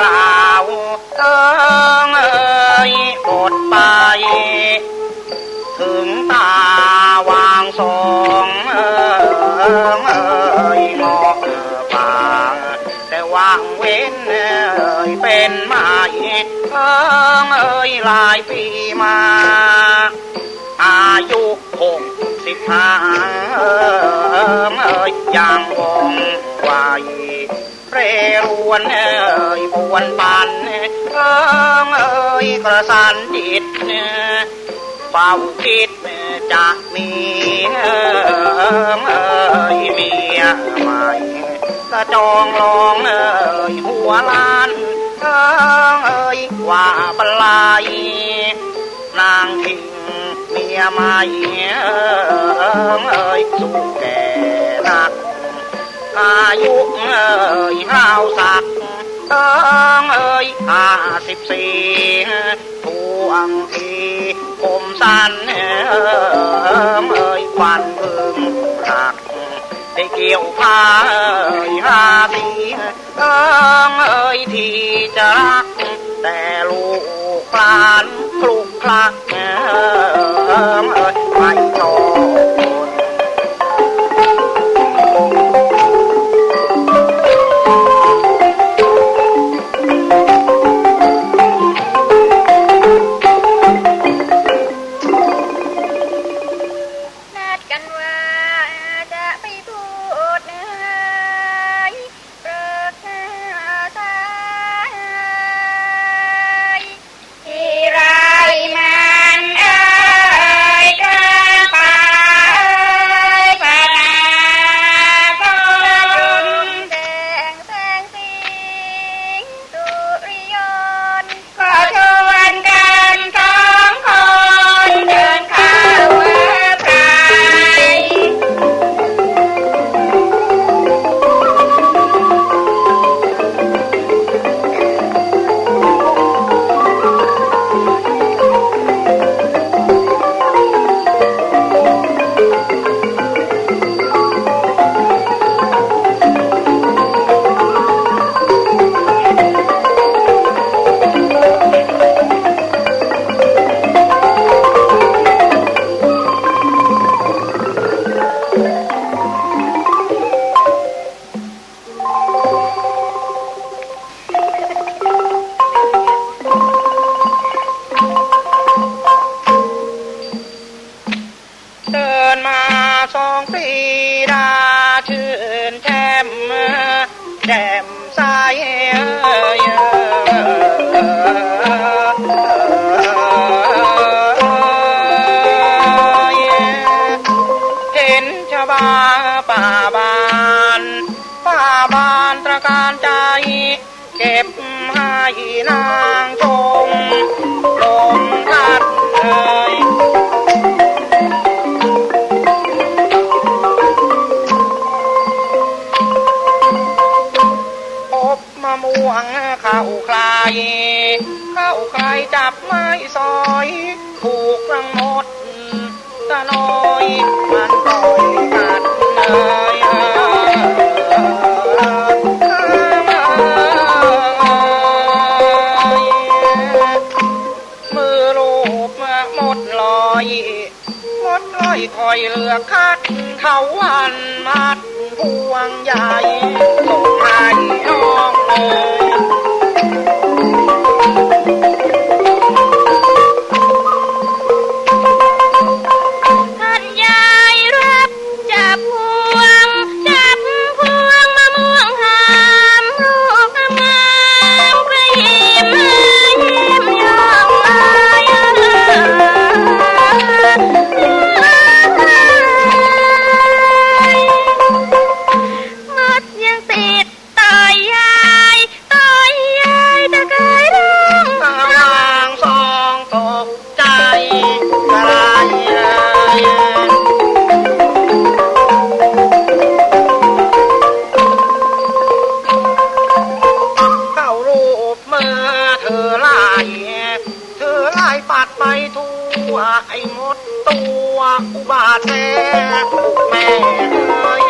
กล่าวเอิงเอ่ยบทไป ถึงตาวางสองเอิงเอยงอกป่าแต่วางเว้นเอ่ยเป็นไม้เอิงเอ่ยหลายปีมา อายุหกสิบห้าเอิงเอยยังวงไว เรรวนเอ่ยปวนปันเอิงเอ่ยกระสันจิตเฝ้าคิดจะมีเอ่ยเมียใหม่กระจองลองเอ่ยหัวล้านเอ่ยว่าบลายนางทิ้งเมียใหม่เอ่ยสู้แก่นักอายุเอ่ย องเอ่ยห้าสิบสี่ทวงทีผมสั้นเอิงเอ่ยควันพึงหักได้เกี่ยวพาเอ่ยห้าสีเอิงเอ่ยที่จะรัก แต่ลูกคลานคลุกคลัก นั บาป่าบานป่าบานตระการใจ เก็บให้นางชมลงทัดเอ่ยพบมะม่วงเข้าใครเข้าใครจับไม้ซอย ถูกรังหมด พวงใหญ่ส่งให้น้องเล ไอ้มดตัวกูบาดแน่แม่เอ้ย